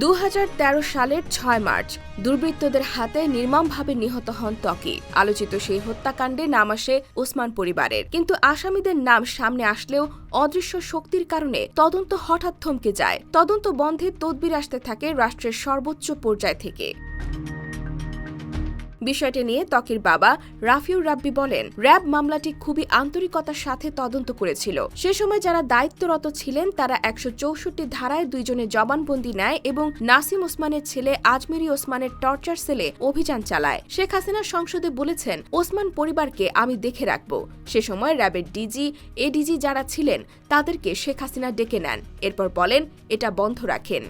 দু হাজার তেরো সালের ছয় মার্চ, দুর্বৃত্তদের হাতে নির্মমভাবে নিহত হন ত্বকি। আলোচিত সেই হত্যাকাণ্ডে নাম আসে ওসমান পরিবারের। কিন্তু আসামিদের নাম সামনে আসলেও অদৃশ্য শক্তির কারণে তদন্ত হঠাৎ থমকে যায়। তদন্ত বন্ধে তদবির আসতে থাকে রাষ্ট্রের সর্বোচ্চ পর্যায় থেকে। বিষয়টি নিয়ে ত্বকির বাবা রাফিউর রাব্বি বলেন, র্যাব মামলাটি খুবই আন্তরিকতার সাথে তদন্ত করেছিল। সে সময় যারা দায়িত্বরত ছিলেন, তারা একশো চৌষট্টি ধারায় দুইজনের জবানবন্দি নেয় এবং নাসিম ওসমানের ছেলে আজমেরি ওসমানের টর্চার সেলে অভিযান চালায়। শেখ হাসিনা সংসদে বলেছেন, ওসমান পরিবারকে আমি দেখে রাখব। সে সময় র্যাবের ডিজি, এডিজি যারা ছিলেন, তাদেরকে শেখ হাসিনা ডেকে নেন। এরপর বলেন, এটা বন্ধ রাখেন।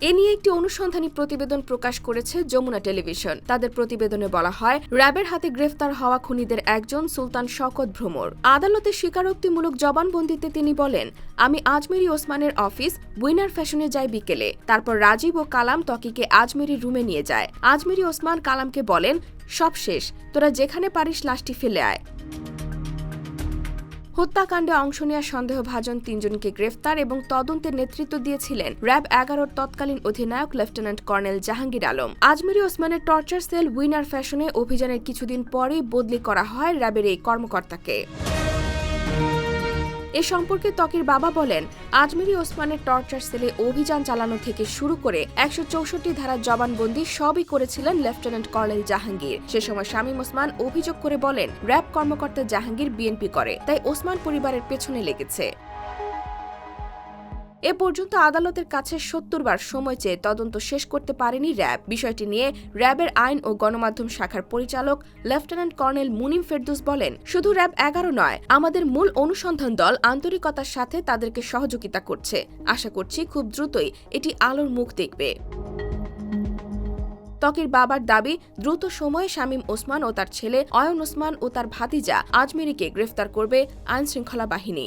এ নিয়ে একটি অনুসন্ধানী প্রতিবেদন প্রকাশ করেছে যমুনা টেলিভিশন। তাদের প্রতিবেদনে বলা হয়, র্যাবের হাতে গ্রেফতার হওয়া খুনিদের একজন সুলতান শকত ভ্রমর। আদালতে স্বীকারোক্তিমূলক জবানবন্দিতে তিনি বলেন, আমি আজমেরি ওসমানের অফিস, উইনার ফ্যাশনে যাই বিকেলে। তারপর রাজীব ও কালাম ত্বকিকে আজমেরি রুমে নিয়ে যায়। আজমেরি ওসমান কালামকে বলেন, সব শেষ, তোরা যেখানে পারিস লাশটি ফেলে আয়। হত্যাকাণ্ডে অংশ নেওয়ার সন্দেহভাজন তিনজনকে গ্রেফতার এবং তদন্তের নেতৃত্ব দিয়েছিলেন র্যাব এগারোর তৎকালীন অধিনায়ক লেফটেন্যান্ট কর্নেল জাহাঙ্গীর আলম। আজমেরি ওসমানের টর্চার সেল উইনার ফ্যাশনে অভিযানের কিছুদিন পরেই বদলি করা হয় র্যাবের এই কর্মকর্তাকে। এ সম্পর্কে ত্বকের বাবা বলেন, আজমিরি ওসমানের টর্চার সেলে অভিযান চালানো থেকে শুরু করে একশো চৌষট্টি ধারার জবানবন্দি সবই করেছিলেন লেফটেন্যান্ট কর্নেল জাহাঙ্গীর। সে সময় শামীম ওসমান অভিযোগ করে বলেন, র্যাব কর্মকর্তা জাহাঙ্গীর বিএনপি করে, তাই ওসমান পরিবারের পেছনে লেগেছে। এ পর্যন্ত আদালতের কাছে সত্তর বার সময় চেয়ে তদন্ত শেষ করতে পারেনি র্যাব। বিষয়টি নিয়ে র্যাবের আইন ও গণমাধ্যম শাখার পরিচালক লেফটেন্যান্ট কর্নেল মুনিম ফেরদুস বলেন, শুধু র্যাব এগারো নয়, আমাদের মূল অনুসন্ধান দল আন্তরিকতার সাথে তাদেরকে সহযোগিতা করছে। আশা করছি খুব দ্রুতই এটি আলোর মুখ দেখবে। ত্বকের বাবার দাবি, দ্রুত সময়ে শামীম ওসমান ও তার ছেলে অয়ন ওসমান ও তার ভাতিজা আজমেরিকে গ্রেফতার করবে আইনশৃঙ্খলা বাহিনী।